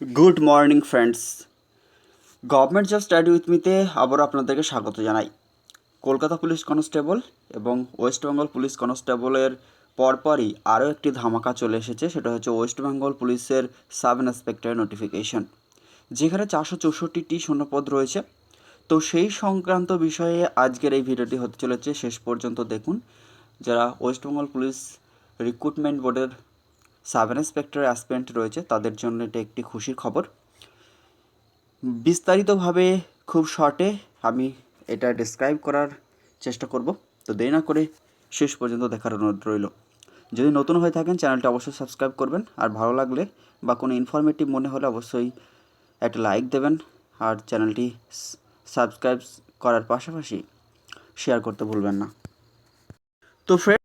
Good morning friends government job study with মিতে আবারও আপনাদেরকে স্বাগত জানাই। কলকাতা পুলিশ কনস্টেবল এবং ওয়েস্ট বেঙ্গল পুলিশ কনস্টেবলের পরপরই আরও একটি ধামাকা চলে এসেছে, সেটা হচ্ছে ওয়েস্ট বেঙ্গল পুলিশের সাব ইন্সপেক্টর নোটিফিকেশন যেখানে চারশো চৌষট্টিটি শূন্যপদ রয়েছে। তো সেই সংক্রান্ত বিষয়ে আজকের এই ভিডিওটি হতে চলেছে। শেষ পর্যন্ত দেখুন। যারা ওয়েস্ট বেঙ্গল পুলিশ রিক্রুটমেন্ট বোর্ডের সাব ইন্সপেক্টর অ্যাসপেন্ট রয়েছে, তাদের জন্য এটা একটি খুশির খবর। বিস্তারিতভাবে খুব শর্টে আমি এটা ডিসক্রাইব করার চেষ্টা করব। তো দেরি না করে শেষ পর্যন্ত দেখার অনুরোধ রইল। যদি নতুন হয়ে থাকেন, চ্যানেলটা অবশ্যই সাবস্ক্রাইব করবেন। আর ভালো লাগলে বা কোনো ইনফরমেটিভ মনে হলে অবশ্যই একটা লাইক দেবেন। আর চ্যানেলটি সাবস্ক্রাইব করার পাশাপাশি শেয়ার করতে ভুলবেন না। তো ফ্রেন্ডস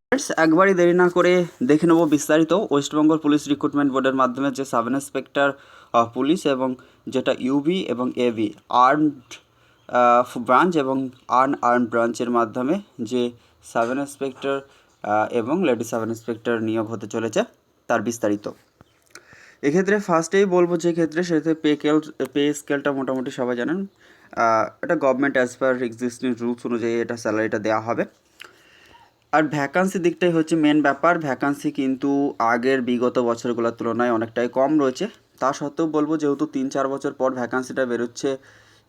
একবারই দেরি না করে দেখে নেব বিস্তারিত ওয়েস্টবেঙ্গল পুলিশ রিক্রুটমেন্ট বোর্ডের মাধ্যমে যে সাব ইন্সপেক্টর পুলিশ এবং যেটা ইউবি এবং এবি আর্মড ব্রাঞ্চ এবং আর্ন আর্ন ব্রাঞ্চের মাধ্যমে যে সাব ইন্সপেক্টর এবং লেডি সাব ইন্সপেক্টর নিয়োগ হতে চলেছে, তার বিস্তারিত। এক্ষেত্রে ফার্স্টেই বলব যে ক্ষেত্রে সেতে পে কেল পে স্কেলটা মোটামুটি সবাই জানেন। এটা government as per existing rules অনুযায়ী এটা স্যালারিটা দেওয়া হবে। আর ভ্যাকান্সি দিকটাই হচ্ছে মেন ব্যাপার। ভ্যাকান্সি কিন্তু আগের বিগত বছরগুলোর তুলনায় অনেকটাই কম রয়েছে। তা সত্ত্বেও বলব যেহেতু তিন চার বছর পর ভ্যাকান্সিটা বেরোচ্ছে,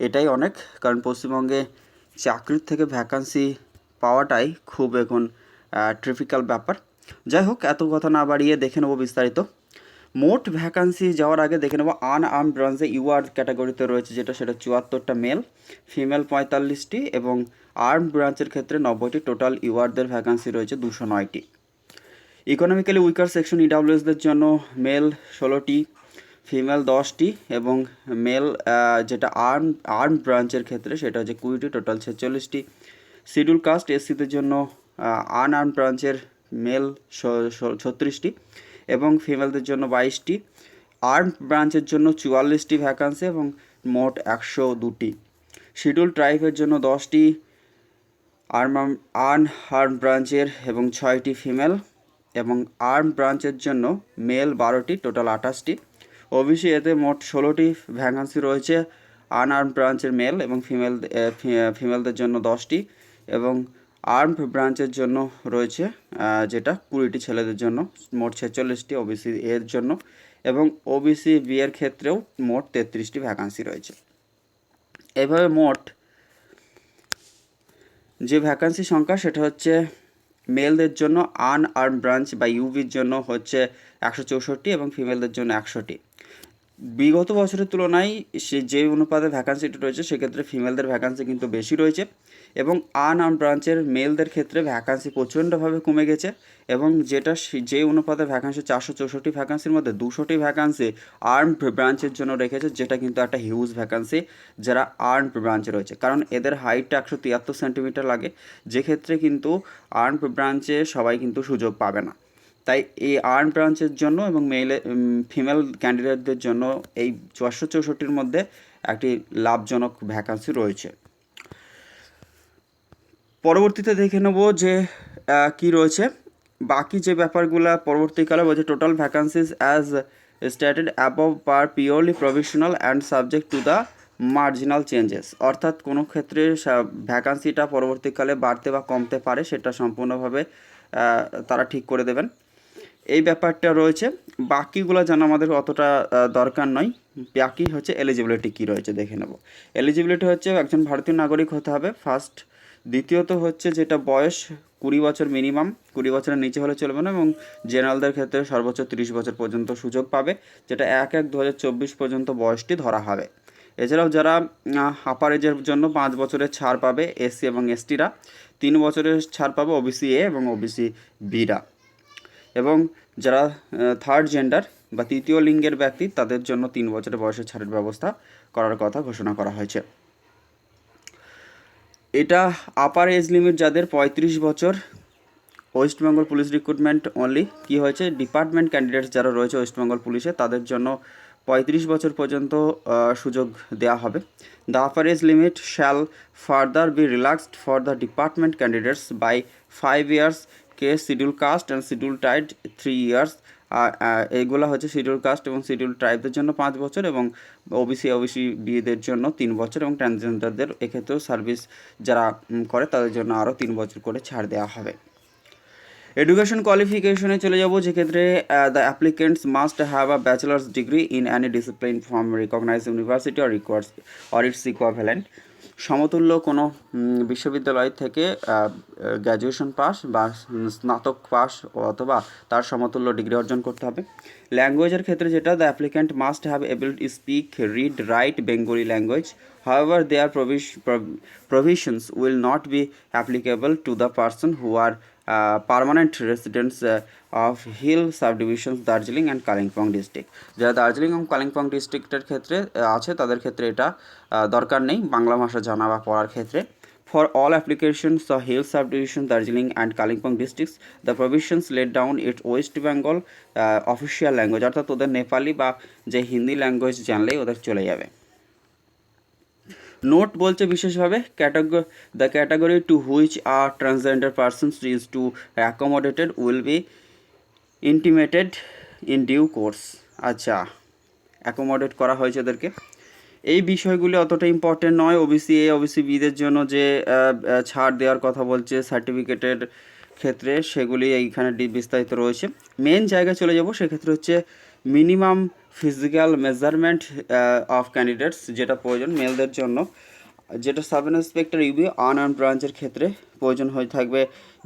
এটাই অনেক। কারণ পশ্চিমবঙ্গে চাকরির থেকে ভ্যাকান্সি পাওয়াটাই খুব এখন ট্রিফিক্যাল ব্যাপার। যাই হোক, এত কথা না বাড়িয়ে দেখে নেব বিস্তারিত। মোট ভ্যাকান্সি যাওয়ার আগে দেখে নেব আন আর্ম ব্রাঞ্চে ইউআর ক্যাটাগরিতে রয়েছে যেটা, সেটা চুয়াত্তরটা মেল ফিমেল পঁয়তাল্লিশটি এবং আর্ম ব্রাঞ্চের ক্ষেত্রে নব্বইটি টোটাল ইউআরদের ভ্যাকান্সি রয়েছে দুশো নয়টি। ইকোনমিক্যালি উইকার সেকশন ইডাব্লিউএসদের জন্য মেল ষোলোটি ফিমেল দশটি এবং মেল যেটা আর্ম আর্ম ব্রাঞ্চের ক্ষেত্রে সেটা হচ্ছে কুড়িটি টোটাল ছেচল্লিশটি। শিডিউল কাস্ট এসসিদের জন্য আন আর্ম ব্রাঞ্চের মেল ছত্রিশটি। এবং ফিমেলদের জন্য বাইশটি। আর্ম ব্রাঞ্চের জন্য চুয়াল্লিশটি ভ্যাকান্সি এবং মোট একশো দুটি। শিডিউল ট্রাইবের জন্য দশটি। আর্ম আর্ন আর্ম ব্রাঞ্চের এবং ছয়টি ফিমেল এবং আর্ম ব্রাঞ্চের জন্য মেল বারোটি টোটাল আঠাশটি। ওবিসি এতে মোট ষোলোটি ভ্যাকান্সি রয়েছে। আনআর্ম ব্রাঞ্চের মেল এবং ফিমেল ফিমেলদের জন্য দশটি এবং আর্ম ব্রাঞ্চের জন্য রয়েছে যেটা কুড়িটি ছেলেদের জন্য, মোট ছেচল্লিশটি ওবিসি এর জন্য, এবং ওবিসি বি এর ক্ষেত্রেও মোট তেত্রিশটি ভ্যাকান্সি রয়েছে। এভাবে মোট যে ভ্যাকান্সি সংখ্যা, সেটা হচ্ছে মেলদের জন্য আন আর্ম ব্রাঞ্চ বা ইউভির জন্য হচ্ছে একশো চৌষট্টি এবং ফিমেলদের জন্য একশোটি। বিগত বছরের তুলনায় সে যে অনুপাতে ভ্যাকান্সিটা রয়েছে, সেক্ষেত্রে ফিমেলদের ভ্যাকান্সি কিন্তু বেশি রয়েছে এবং আন আর্ম ব্রাঞ্চের মেলদের ক্ষেত্রে ভ্যাকান্সি প্রচণ্ডভাবে কমে গেছে এবং যেটা যে অনুপাতে ভ্যাকান্সি চারশো চৌষট্টি ভ্যাকান্সির মধ্যে দুশোটি ভ্যাকান্সি আর্ম ব্রাঞ্চের জন্য রেখেছে, যেটা কিন্তু একটা হিউজ ভ্যাকান্সি যারা আর্ম ব্রাঞ্চে রয়েছে। কারণ এদের হাইটটা একশো তিয়াত্তর সেন্টিমিটার লাগে যে ক্ষেত্রে কিন্তু আর্ম ব্রাঞ্চে সবাই কিন্তু সুযোগ পাবে না। তাই এই আর্ম ব্রাঞ্চের জন্য এবং মেলে ফিমেল ক্যান্ডিডেটদের জন্য এই চারশো চৌষট্টির মধ্যে একটি লাভজনক ভ্যাকান্সি রয়েছে। পরবর্তীতে দেখে নেব যে কি রয়েছে। বাকি যে ব্যাপারগুলো পরবর্তীকালে বলছে total vacancies as stated above per purely provisional and subject to the marginal changes অর্থাৎ কোনো ক্ষেত্রে ভ্যাকান্সিটা পরবর্তীকালে বাড়তে বা কমতে পারে, সেটা সম্পূর্ণভাবে তারা ঠিক করে দেবেন। এই ব্যাপারটা রয়েছে। বাকিগুলো যেন আমাদের অতটা দরকার নয়। বাকি হচ্ছে এলিজিবিলিটি কী রয়েছে দেখে নেব। এলিজিবিলিটি হচ্ছে একজন ভারতীয় নাগরিক হতে হবে ফার্স্ট দ্বিতীয়ত হচ্ছে যেটা বয়স, কুড়ি বছর মিনিমাম কুড়ি বছরের নিচে হলে চলবে না এবং জেনারেলদের ক্ষেত্রে সর্বোচ্চ তিরিশ বছর পর্যন্ত সুযোগ পাবে, যেটা এক এক দু পর্যন্ত বয়সটি ধরা হবে। এছাড়াও যারা আপার এজের জন্য পাঁচ বছরের ছাড় পাবে এসসি এবং এসটিরা তিন বছরের ছাড় পাবে ওবিসি এ এবং ওবিসি বিরা এবং যারা থার্ড জেন্ডার বা তৃতীয় লিঙ্গের ব্যক্তি, তাদের জন্য তিন বছরের বয়সের ছাড়ের ব্যবস্থা করার কথা ঘোষণা করা হয়েছে। এটা আপার এজ লিমিট যাদের পঁয়ত্রিশ বছর West Bengal police recruitment only কি হয়েছে? ডিপার্টমেন্ট ক্যান্ডিডেটস যারা রয়েছে ওয়েস্ট বেঙ্গল পুলিশে তাদের জন্য পঁয়ত্রিশ বছর পর্যন্ত সুযোগ দেওয়া হবে। The upper age limit shall further be relaxed for the department candidates by five years K schedule caste and scheduled টাইড থ্রি ইয়ার্স এইগুলো হচ্ছে শিডিউল কাস্ট এবং শিডিউল ট্রাইবদের জন্য পাঁচ বছর এবং ওবিসি ওবিসি বিয়েদের জন্য তিন বছর এবং ট্রান্সজেন্ডারদের এক্ষেত্রেও সার্ভিস যারা করে তাদের জন্য আরও তিন বছর করে ছাড় দেওয়া হবে। এডুকেশন কোয়ালিফিকেশনে চলে যাব যেক্ষেত্রে the applicants must have a bachelor's degree in any discipline from recognise university or requires or its equivalent সমতুল্য কোনো বিশ্ববিদ্যালয় থেকে গ্র্যাজুয়েশন পাস বা স্নাতক পাস অথবা তার সমতুল্য ডিগ্রি অর্জন করতে হবে। ল্যাঙ্গুয়েজের ক্ষেত্রে যেটা the applicant must have able to speak read write Bengali language however they are প্রভিশ provisions will not be applicable to the person who who permanent residents of hill sub division Darjeeling and Kalimpong district যারা দার্জিলিং এবং কালিম্পং ডিস্ট্রিক্টের ক্ষেত্রে uh, আছে, তাদের ক্ষেত্রে এটা uh, দরকার নেই বাংলা ভাষা জানা বা পড়ার ক্ষেত্রে। For all applications of hill subdivision Darjeeling and Kalimpong districts the provisions let down it West Bengal official language অর্থাৎ ওদের নেপালি বা যে হিন্দি ল্যাঙ্গুয়েজ জানলেই ওদের চলে যাবে। নোট বলছে বিশেষভাবে category the category to which are transgender persons is to accommodated will be intimated in due course আচ্ছা অ্যাকোমোডেট করা হয়েছে ওদেরকে। এই বিষয়গুলি অতটা ইম্পর্টেন্ট নয়। ওবিসি এ ওবিসি বিদের জন্য যে ছাড় দেওয়ার কথা বলছে সার্টিফিকেটের ক্ষেত্রে, সেগুলি এইখানে বিস্তারিত রয়েছে। মেন জায়গায় চলে যাব, সেক্ষেত্রে হচ্ছে minimum physical measurement of candidates যেটা প্রয়োজন মেলদের জন্য। যেটা সাব ইন্সপেক্টর ইউবি আনআর্ম ব্রাঞ্চের ক্ষেত্রে প্রয়োজন হয়ে থাকবে।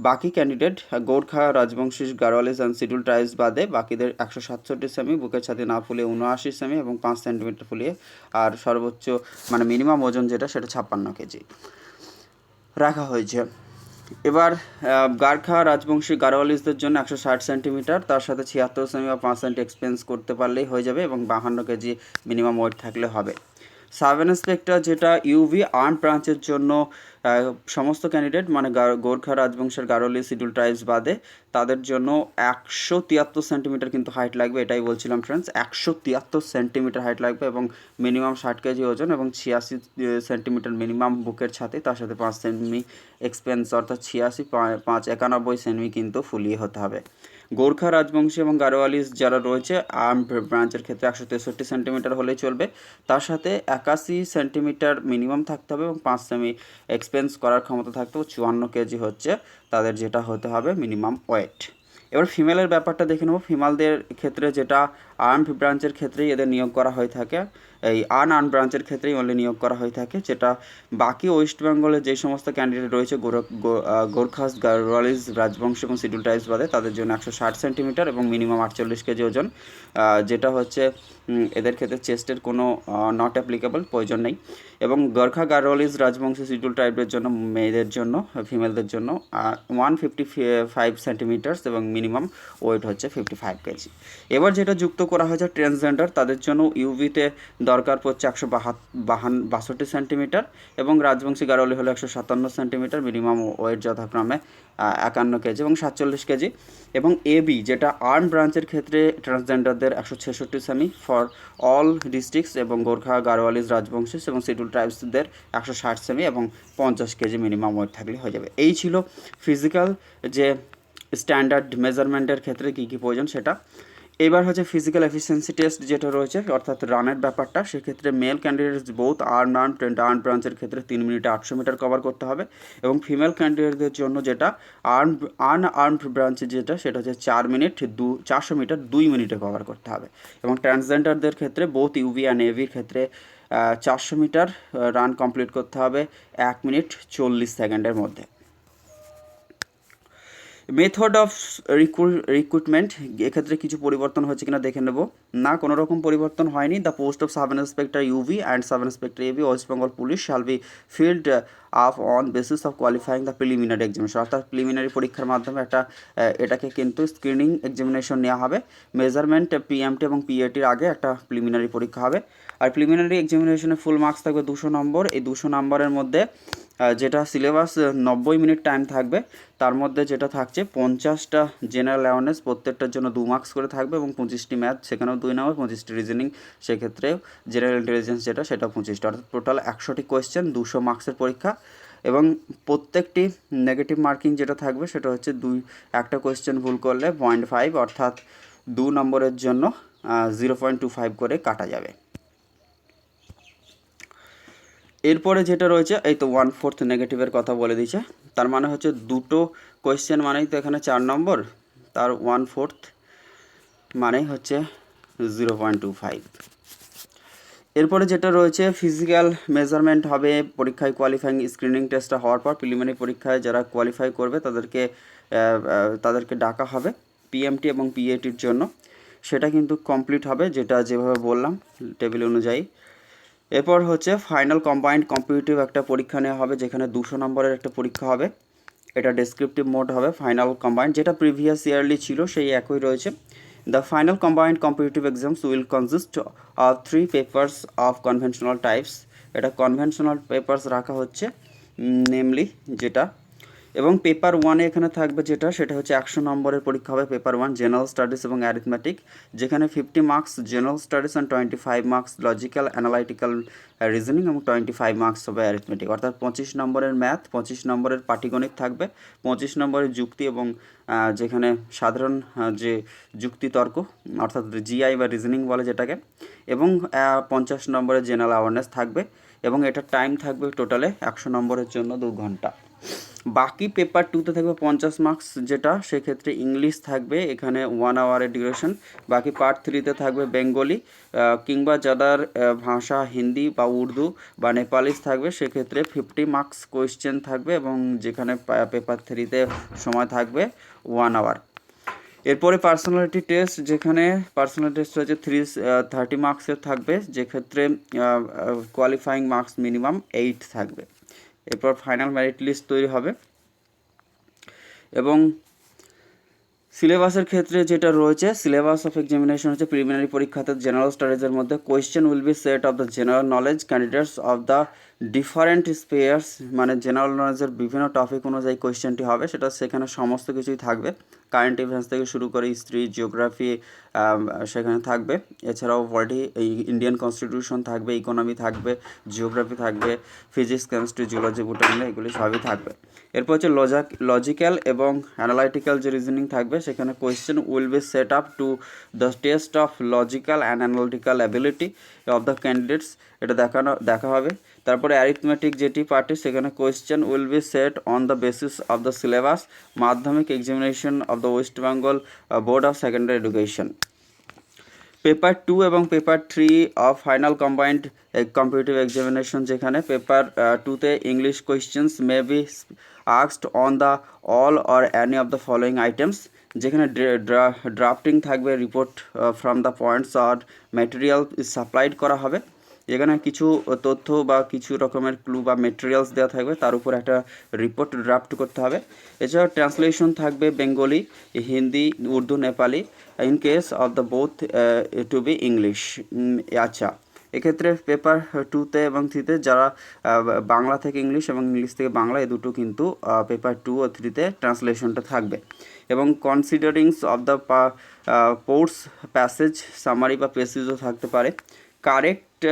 বাকি candidate Gorkha, Rajbanshi Garhwalis and scheduled tribes বাদে বাকিদের একশো সাতষট্টি সেমি বুকের ছাতি না ফুলিয়ে উনআশি সেমি এবং পাঁচ সেন্টিমিটার ফুলিয়ে আর সর্বোচ্চ মানে মিনিমাম ওজন যেটা, সেটা ছাপ্পান্ন কেজি। রাখা হয়েছে। এবার গারখা রাজবংশী গারোয়ালিসদের জন্য একশো ষাট সেন্টিমিটার, তার সাথে ছিয়াত্তর সেমি বা পাঁচ সেন্টি এক্সপেন্স করতে পারলেই হয়ে যাবে এবং বাহান্ন কেজি মিনিমাম ওয়েট থাকলে হবে। সাব ইন্সপেক্টর যেটা ইউভি আর্ম ব্রাঞ্চের জন্য সমস্ত ক্যান্ডিডেট মানে গোর্খা রাজবংশের গারোলি শিডিউল ট্রাইবস বাদে, তাদের জন্য একশো তিয়াত্তর সেন্টিমিটার কিন্তু হাইট লাগবে, এটাই বলছিলাম ফ্রেন্ডস একশো তিয়াত্তর সেন্টিমিটার হাইট লাগবে এবং মিনিমাম ষাট কেজি ওজন এবং ছিয়াশি সেন্টিমিটার মিনিমাম বুকের ছাতি, তার সাথে পাঁচ সেমি এক্সপেন্স অর্থাৎ ছিয়াশি পাঁচ একানব্বই সেমি কিন্তু ফুলিয়ে হতে হবে। গোর্খা রাজবংশী এবং গারোয়ালিস যারা রয়েছে, আর্ম ব্রাঞ্চের ক্ষেত্রে একশো তেষট্টি সেন্টিমিটার হলেই চলবে। তার সাথে একাশি সেন্টিমিটার মিনিমাম থাকতে হবে এবং পাঁচ সেমি এক্সপেন্স করার ক্ষমতা থাকতে হবে। চুয়ান্ন কেজি হচ্ছে তাদের যেটা হতে হবে মিনিমাম ওয়েট। এবার ফিমেলের ব্যাপারটা দেখে নেব। ফিমেলদের ক্ষেত্রে যেটা আর্ম ব্রাঞ্চের ক্ষেত্রেই এদের নিয়োগ করা হয়ে থাকে। এই আন আর্ম ব্রাঞ্চের ক্ষেত্রেই অনলি নিয়োগ করা হয়ে থাকে, যেটা বাকি ওয়েস্ট বেঙ্গলের যে সমস্ত ক্যান্ডিডেট রয়েছে গোর্খাস গারোয়ালিস, রাজবংশ এবং শিডিউল টাইপস বাদে, তাদের জন্য একশো ষাট সেন্টিমিটার এবং মিনিমাম আটচল্লিশ কেজি ওজন যেটা হচ্ছে এদের ক্ষেত্রে চেস্টের কোনো নট অ্যাপ্লিকেবল প্রয়োজন নেই। এবং গর্খা, গারোয়ালিস, রাজবংশী শিডিউল টাইপের জন্য, মেয়েদের জন্য ফিমেলদের জন্য ওয়ান ফিফটি ফাইভ সেন্টিমিটার্স এবং মিনিমাম ওয়েট হচ্ছে ফিফটি ফাইভ কেজি। এবার যেটা যুক্ত করা হয়েছে ট্রান্সজেন্ডার। তাদের জন্য ইউভিতে দরকার পড়ছে একশো বাহান, বাষট্টি সেন্টিমিটার এবং রাজবংশী গারোয়ালি হলো একশো সাতান্ন সেন্টিমিটার মিনিমাম ওয়েট যথাক্রমে একান্ন কেজি এবং সাতচল্লিশ কেজি এবং এবি যেটা আর্ম ব্রাঞ্চের ক্ষেত্রে ট্রান্সজেন্ডারদের একশো ছেষট্টি সেমি ফর অল ডিস্ট্রিক্টস এবং গোর্খা গারোয়ালিস রাজবংশী এবং শিডিউল ট্রাইবসদের একশো ষাট সেমি এবং পঞ্চাশ কেজি মিনিমাম ওয়েট থাকলে হয়ে যাবে। এই ছিল ফিজিক্যাল যে স্ট্যান্ডার্ড মেজারমেন্টের ক্ষেত্রে কী কী প্রয়োজন সেটা। এবার হচ্ছে ফিজিক্যাল এফিসিয়েন্সি টেস্ট যেটা রয়েছে, অর্থাৎ রানের ব্যাপারটা, সেক্ষেত্রে male candidates both earn earn earn ব্রাঞ্চের ক্ষেত্রে তিন মিনিটে আটশো মিটার কভার করতে হবে এবং ফিমেল ক্যান্ডিডেটদের জন্য যেটা আর্ন আর্ন আর্ন ব্রাঞ্চে যেটা, সেটা হচ্ছে চার মিনিট, দু, চারশো মিটার দুই মিনিটে কভার করতে হবে এবং ট্রান্সজেন্ডারদের ক্ষেত্রে বোথ ইউভি অ্যান্ড এভির ক্ষেত্রে চারশো মিটার রান কমপ্লিট করতে হবে এক মিনিট চল্লিশ সেকেন্ডের মধ্যে। মেথড অফ রিক্রুটমেন্ট এক্ষেত্রে কিছু পরিবর্তন হচ্ছে কিনা দেখে নেব। না, কোনো রকম পরিবর্তন হয়নি। The post of sub inspector UV and sub inspector AB West Bengal police shall be filled up on basis of qualifying the preliminary examination অর্থাৎ প্রিলিমিনারি পরীক্ষার মাধ্যমে একটা এটাকে কিন্তু স্ক্রিনিং এক্সামিনেশন নেওয়া হবে। মেজারমেন্ট পিএমটি এবং পিএটির আগে একটা প্রিলিমিনারি পরীক্ষা হবে। আর প্রিলিমিনারি এক্সামিনেশনে ফুল মার্কস থাকবে দুশো নম্বর। এই দুশো নম্বরের মধ্যে যেটা সিলেবাস নব্বই মিনিট টাইম থাকবে, তার মধ্যে যেটা থাকছে, পঞ্চাশটা জেনারেল অ্যাওয়ারনেস প্রত্যেকটার জন্য দু মার্কস করে থাকবে এবং পঁচিশটি ম্যাথ সেখানেও দুই নম্বর, পঁচিশটি রিজনিং সেক্ষেত্রে জেনারেল ইন্টেলিজেন্স যেটা, সেটা পঁচিশটা। অর্থাৎ টোটাল একশোটি কোয়েশ্চেন দুশো মার্কসের পরীক্ষা এবং প্রত্যেকটি নেগেটিভ মার্কিং যেটা থাকবে, সেটা হচ্ছে দুই, একটা কোয়েশ্চেন ভুল করলে পয়েন্ট ফাইভ অর্থাৎ দু নম্বরের জন্য জিরো পয়েন্ট টু ফাইভ করে কাটা যাবে। এরপরে যেটা রয়েছে, এই তো ওয়ান ফোর্থ নেগেটিভের কথা বলে দিয়েছে, তার মানে হচ্ছে দুটো কোয়েশ্চেন মানেই তো এখানে চার নম্বর, তার ওয়ান ফোর্থ মানেই হচ্ছে জিরো পয়েন্ট টু ফাইভ এরপরে যেটা রয়েছে ফিজিক্যাল মেজারমেন্ট হবে পরীক্ষায় কোয়ালিফাইং স্ক্রিনিং টেস্টটা হওয়ার পর প্রিলিমিনারি পরীক্ষায় যারা কোয়ালিফাই করবে, তাদেরকে তাদেরকে ডাকা হবে পিএমটি এবং পিএটির জন্য। সেটা কিন্তু কমপ্লিট হবে, যেটা যেভাবে বললাম টেবিল অনুযায়ী। এরপর হচ্ছে ফাইনাল কম্বাইন্ড কম্পিটিটিভ একটা পরীক্ষা নেওয়া হবে, যেখানে দুশো নম্বরের একটা পরীক্ষা হবে। এটা ডেসক্রিপটিভ মোড হবে ফাইনাল কম্বাইন্ড যেটা প্রিভিয়াস ইয়ারলি ছিল, সেই একই রয়েছে। The final combined competitive exams will consist of three papers of conventional types এটা কনভেনশনাল পেপার্স রাখা হচ্ছে নেমলি যেটা এবং পেপার ওয়ানে এখানে থাকবে যেটা, সেটা হচ্ছে একশো নম্বরের পরীক্ষা হবে পেপার ওয়ান জেনারেল স্টাডিজ এবং অ্যারিথমেটিক যেখানে fifty marks general studies and twenty five marks logical analytical reasoning এবং টোয়েন্টি ফাইভ মার্কস হবে অ্যারিথমেটিক অর্থাৎ পঁচিশ নম্বরের ম্যাথ পঁচিশ নম্বরের পাটিগণিত থাকবে, পঁচিশ নম্বরের যুক্তি এবং যেখানে সাধারণ যে যুক্তিতর্ক অর্থাৎ জিআই বা রিজনিং বলে যেটাকে, এবং পঞ্চাশ নম্বরের জেনারেল অ্যাওয়ারনেস থাকবে, এবং এটার টাইম থাকবে টোটালে একশো নম্বরের জন্য দু ঘণ্টা। বাকি পেপার টুতে থাকবে পঞ্চাশ মার্কস যেটা, সেক্ষেত্রে ইংলিশ থাকবে, এখানে ওয়ান আওয়ারের ডিউরেশন বাকি পার্ট থ্রিতে থাকবে বেঙ্গলি কিংবা যাদের ভাষা হিন্দি বা উর্দু বা নেপালিস থাকবে, সেক্ষেত্রে ফিফটি মার্কস কোয়েশ্চেন থাকবে এবং যেখানে পেপার থ্রিতে সময় থাকবে ওয়ান আওয়ার এরপরে পার্সোনালিটি টেস্ট যেখানে পার্সোনাল টেস্ট হচ্ছে থ্রি থার্টি মার্কসের থাকবে, যেক্ষেত্রে কোয়ালিফাইং মার্কস মিনিমাম এইট থাকবে। এরপর ফাইনাল মেরিট লিস্ট তৈরি হবে। এবং সিলেবাসের ক্ষেত্রে যেটা রয়েছে, সিলেবাস অফ এক্সামিনেশন হচ্ছে প্রিলিমিনারি পরীক্ষাতে জেনারেল স্টাডিজের মধ্যে। Question will be set of the general knowledge candidates of the different spheres মানে জেনারেল নলেজের বিভিন্ন টপিক অনুযায়ী কোয়েশ্চেনটি হবে, সেটা সেখানে সমস্ত কিছুই থাকবে। কারেন্ট ইভেন্টস থেকে শুরু করে হিস্ট্রি জিওগ্রাফি সেখানে থাকবে। এছাড়াও পলিটি ইন্ডিয়ান কনস্টিটিউশন থাকবে ইকোনমি থাকবে জিওগ্রাফি থাকবে ফিজিক্স কেমিস্ট্রি জিওলজি বোটানি এগুলি সবই থাকবে। এরপর হচ্ছে লজাক লজিক্যাল এবং অ্যানালাইটিক্যাল যে রিজনিং থাকবে, সেখানে question will be set up to the test of logical and analytical ability of the candidates এটা দেখানো, দেখা হবে। তারপরে অ্যারিথমেটিক যেটি পার্টি সেখানে question will be set on the basis of the syllabus Madhyamik examination of the West Bengal board of secondary education paper two এবং paper three of final combined competitive examination যেখানে paper টুতে English questions may be আক্সড on the all or any of the following items যেখানে drafting থাকবে report from the points or material supplied করা হবে। যেখানে কিছু তথ্য বা কিছু রকমের ক্লু বা মেটেরিয়ালস দেওয়া থাকবে, তার উপর একটা রিপোর্ট ড্রাফট করতে হবে। এছাড়াও ট্রান্সলেশন থাকবে Bengali Hindi Urdu Nepali in case of the both to be English আচ্ছা। এক্ষেত্রে পেপার টুতে এবং থ্রিতে যারা বাংলা থেকে ইংলিশ এবং ইংলিশ থেকে বাংলা, এই দুটো কিন্তু পেপার টু ও থ্রিতে ট্রান্সলেশনটা থাকবে। এবং considerings of the ports passage summary বা পেসেজও থাকতে পারে। Correct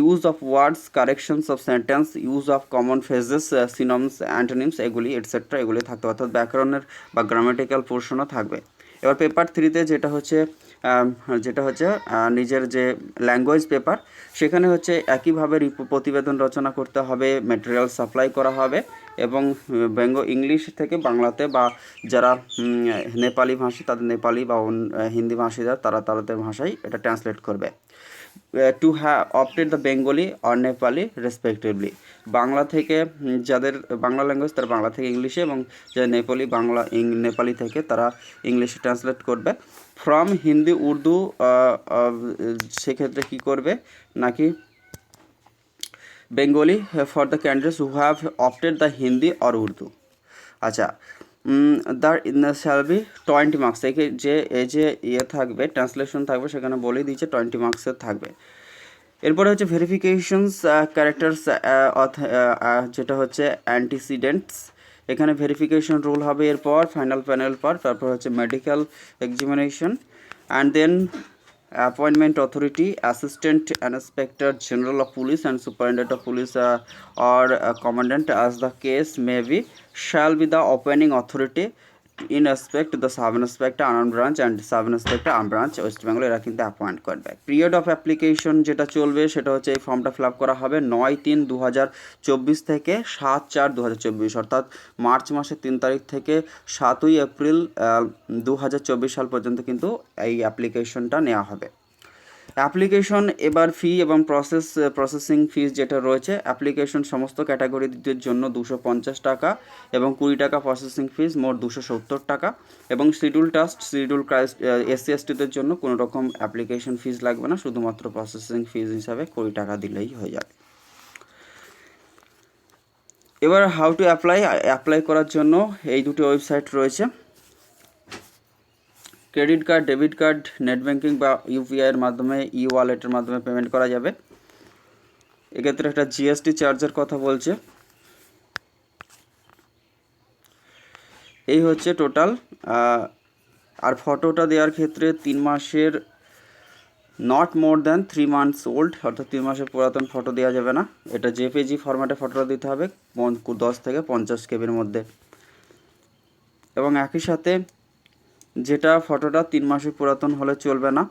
use of words corrections of sentence use of common phrases synonyms antonyms এগুলি এটসেট্রা এগুলি থাকতে অর্থাৎ ব্যাকরণের বা গ্রামেটিক্যাল পোর্শনও থাকবে। এবার পেপার থ্রিতে যেটা হচ্ছে যেটা হচ্ছে নিজের যে ল্যাঙ্গুয়েজ পেপার সেখানে হচ্ছে একইভাবে প্রতিবেদন রচনা করতে হবে ম্যাটেরিয়াল সাপ্লাই করা হবে এবং বেঙ্গ, ইংলিশ থেকে বাংলাতে বা যারা নেপালি ভাষী, তাদের নেপালি বা হিন্দি ভাষীরা, তারা তাদের ভাষায় এটা ট্রান্সলেট করবে। To have opted the Bengali or Nepali respectively Bangla থেকে যাদের বাংলা ল্যাঙ্গুয়েজ তারা বাংলা থেকে ইংলিশে এবং যারা নেপালি, বাংলা নেপালি থেকে তারা ইংলিশে ট্রান্সলেট করবে। ফ্রম হিন্দি উর্দু সেক্ষেত্রে কী করবে? নাকি Bengali for the candidates who have opted the Hindi or Urdu আচ্ছা the shall be twenty marks একে যে এই যে ইয়ে থাকবে ট্রান্সলেশন থাকবে, সেখানে বলেই দিয়েছে টোয়েন্টি মার্কসের থাকবে। এরপরে হচ্ছে ভেরিফিকেশনস ক্যারেক্টার্স যেটা হচ্ছে অ্যান্টিসিডেন্টস এখানে ভেরিফিকেশন রুল হবে এরপর ফাইনাল প্যানেল পার তারপর হচ্ছে medical examination and then appointment authority assistant inspector general of police and superintendent of police R commandant as the case may be shall be the opening authority in respect the sub inspector আনন branch and sub inspector um branch West Bengal এরা কিন্তু appoint করবে। Period of application যেটা চলবে, সেটা হচ্ছে এই ফর্মটা fill up করা হবে নয় তিন দু হাজার চব্বিশ থেকে সাত চার দু হাজার চব্বিশ, অর্থাৎ মার্চ মাসের তিন তারিখ থেকে সাতই এপ্রিল দু হাজার চব্বিশ সাল পর্যন্ত কিন্তু এই অ্যাপ্লিকেশনটা নেওয়া হবে। অ্যাপ্লিকেশন, এবার ফি এবং প্রসেস প্রসেসিং ফিস যেটা রয়েছে, অ্যাপ্লিকেশন সমস্ত ক্যাটাগরিদের জন্য দুশো পঞ্চাশ টাকা এবং কুড়ি টাকা প্রসেসিং ফিস মোট দুশো সত্তর টাকা এবং শিডিউল টাস্ট শিডিউল ক্রাইস্ট এসসি এসটিদের জন্য কোনো রকম অ্যাপ্লিকেশন ফিস লাগবে না, শুধুমাত্র প্রসেসিং ফিস হিসাবে কুড়ি টাকা দিলেই হয়ে যাবে। এবার হাউ টু অ্যাপ্লাই অ্যাপ্লাই করার জন্য এই দুটি ওয়েবসাইট রয়েছে। Credit card, debit card, net banking বা ইউপিআইয়ের মাধ্যমে ই ওয়ালেটের মাধ্যমে পেমেন্ট করা যাবে। এক্ষেত্রে একটা জিএসটি চার্জের কথা বলছে। এই হচ্ছে টোটাল আর ফটোটা দেওয়ার ক্ষেত্রে তিন মাসের not more than three months old অর্থাৎ তিন মাসের পুরাতন ফটো দেওয়া যাবে না। এটা জেপিজি ফরম্যাটে ফটোটা দিতে হবে দশ থেকে পঞ্চাশ কেবির মধ্যে। এবং একই সাথে যেটা ফটোটা তিন মাসের পুরাতন হলে চলবে না।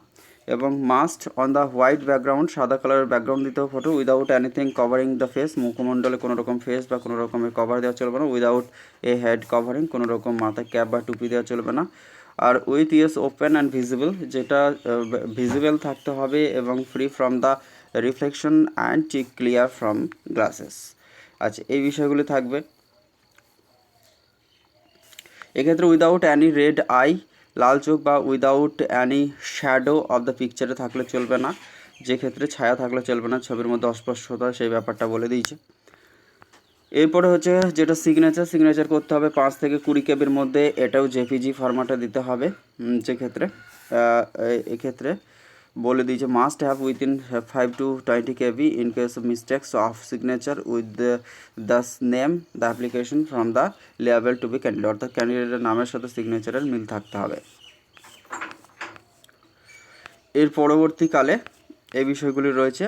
এবং must on the white background সাদা কালারের ব্যাকগ্রাউন্ড দিতে হবে photo without anything covering the face মুখমণ্ডলে কোনো রকম ফেস বা কোনো রকমের কভার দেওয়া চলবে না। উইদাউট এ হেড কভারিং কোনো রকম মাথায় ক্যাপ বা টুপি দেওয়া চলবে না। আর with eyes open and visible যেটা ভিজিবল থাকতে হবে এবং free from the reflection and cheek clear from glasses আচ্ছা এই বিষয়গুলি থাকবে। এক্ষেত্রে উইদাউট অ্যানি রেড আই লাল চোখ বা without any shadow of the পিকচারে থাকলে চলবে না। যে ক্ষেত্রে ছায়া থাকলে চলবে না, ছবির মধ্যে অস্পষ্টতা সেই ব্যাপারটা বলে দিয়েছে। এরপরে হচ্ছে যেটা সিগনেচার সিগনেচার করতে হবে পাঁচ থেকে কুড়ি কেবির মধ্যে। এটাও জেপিজি ফরম্যাটে দিতে হবে। যে ক্ষেত্রে এক্ষেত্রে বলে দিয়েছে must have within five to twenty KB in case of mistakes of signature with the name the application from the level to be candidate অর্থাৎ ক্যান্ডিডেটের নামের সাথে সিগনেচারের মিল থাকতে হবে। এর পরবর্তীকালে এই বিষয়গুলি রয়েছে।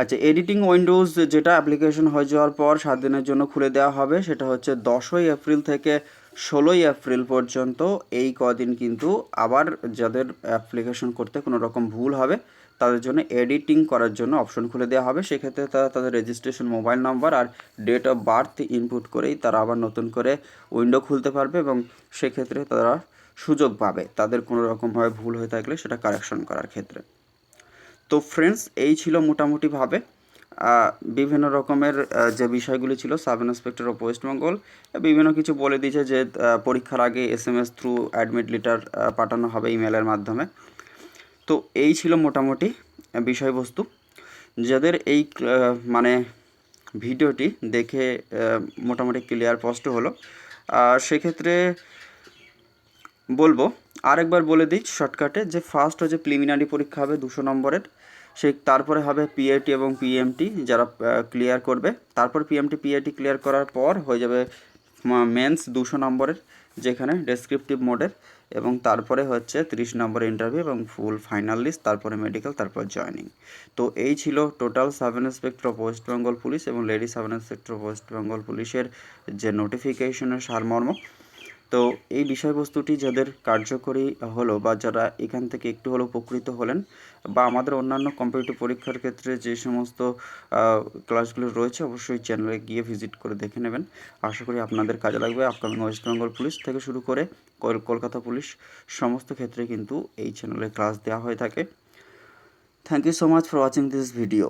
আচ্ছা এডিটিং উইন্ডোজ যেটা অ্যাপ্লিকেশন হয়ে যাওয়ার পর সাত দিনের জন্য খুলে দেওয়া হবে, সেটা হচ্ছে দশই এপ্রিল থেকে ষোলোই এপ্রিল পর্যন্ত এই কদিন কিন্তু আবার যাদের অ্যাপ্লিকেশন করতে কোনো রকম ভুল হবে, তাদের জন্য এডিটিং করার জন্য অপশন খুলে দেওয়া হবে। সেক্ষেত্রে তারা তাদের রেজিস্ট্রেশন মোবাইল নাম্বার আর ডেট অফ বার্থ ইনপুট করেই তারা আবার নতুন করে উইন্ডো খুলতে পারবে এবং সেক্ষেত্রে তারা সুযোগ পাবে তাদের কোনো রকমভাবে ভুল হয়ে থাকলে সেটা কারেকশন করার ক্ষেত্রে। তো ফ্রেন্ডস এই ছিল মোটামুটিভাবে বিভিন্ন রকমের যে বিষয়গুলি ছিল, sub inspector of West Bengal বিভিন্ন কিছু বলে দিয়েছে যে পরীক্ষার আগে S M S through admit letter পাঠানো হবে ইমেলের মাধ্যমে। তো এই ছিল মোটামুটি বিষয়বস্তু। যাদের এই মানে ভিডিওটি দেখে মোটামুটি ক্লিয়ার স্পষ্ট হলো আর সেক্ষেত্রে বলব, আরেকবার বলে দিই শর্টকাটে যে ফার্স্ট হচ্ছে প্রিলিমিনারি পরীক্ষা হবে দুশো নম্বরের। সে তারপরে হবে পিএটি এবং পিএমটি যারা ক্লিয়ার করবে। তারপর পিএমটি পিএটি ক্লিয়ার করার পর হয়ে যাবে মেন্স দুশো নম্বরের যেখানে ডেসক্রিপটিভ মোডের এবং তারপরে হচ্ছে তিরিশ নম্বর ইন্টারভিউ এবং ফুল ফাইনাল লিস্ট তারপরে মেডিকেল তারপর জয়নিং তো এই ছিল total sub inspector West Bengal police এবং lady sub inspector West Bengal পুলিশের যে নোটিফিকেশনের সারমর্ম। তো এই বিষয়বস্তুটি যাদের কার্যকরী হলো বা যারা এখান থেকে একটু হলেও উপকৃত হলেন বা আমাদের অন্যান্য কম্পিটিটিভ পরীক্ষার ক্ষেত্রে যে সমস্ত ক্লাসগুলো রয়েছে, অবশ্যই চ্যানেলে গিয়ে ভিজিট করে দেখে নেবেন। আশা করি আপনাদের কাজে লাগবে। আপকামিং ওয়েস্ট বেঙ্গল পুলিশ থেকে শুরু করে কলকাতা পুলিশ সমস্ত ক্ষেত্রে কিন্তু এই চ্যানেলে ক্লাস দেওয়া হয়ে থাকে। Thank you so much for watching this video